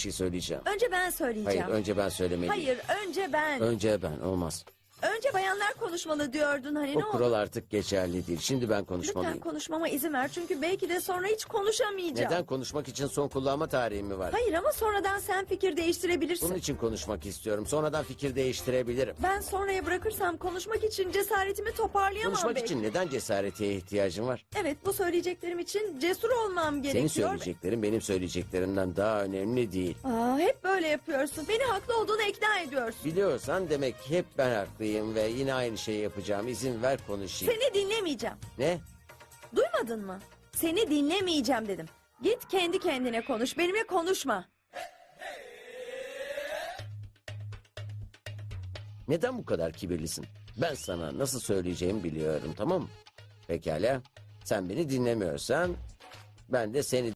şey söyleyeceğim. Önce ben Hayır söyleyeceğim. önce ben söylemeliyim. Hayır, önce ben. Önce ben olmaz. Önce bayanlar konuşmalı diyordun hani ne O oldu? kural artık geçerli değil. Şimdi ben Lütfen konuşmalıyım. konuşmama izin ver çünkü belki de sonra hiç konuşamayacağım. Neden konuşmak için son kullanma tarihim mi var? Hayır ama sonradan sen fikir değiştirebilirsin. Bunun için konuşmak istiyorum. Sonradan fikir değiştirebilirim. Ben sonraya bırakırsam konuşmak için cesaretimi toparlayamam Konuşmak belki. için neden cesarete ihtiyacım var? Evet bu söyleyeceklerim için cesur olmam gerekiyor. Senin söyleyeceklerin benim söyleyeceklerimden daha önemli değil. Aa, hep böyle yapıyorsun. Beni haklı olduğunu ikna ediyorsun. Biliyorsan demek hep ben haklıyım ve yine aynı şeyi yapacağım. İzin ver konuşayım. Seni dinlemeyeceğim. Ne? Duymadın mı? Seni dinlemeyeceğim dedim. Git kendi kendine konuş. Benimle konuşma. Neden bu kadar kibirlisin? Ben sana nasıl söyleyeceğimi biliyorum tamam mı? Pekala. Sen beni dinlemiyorsan ben de seni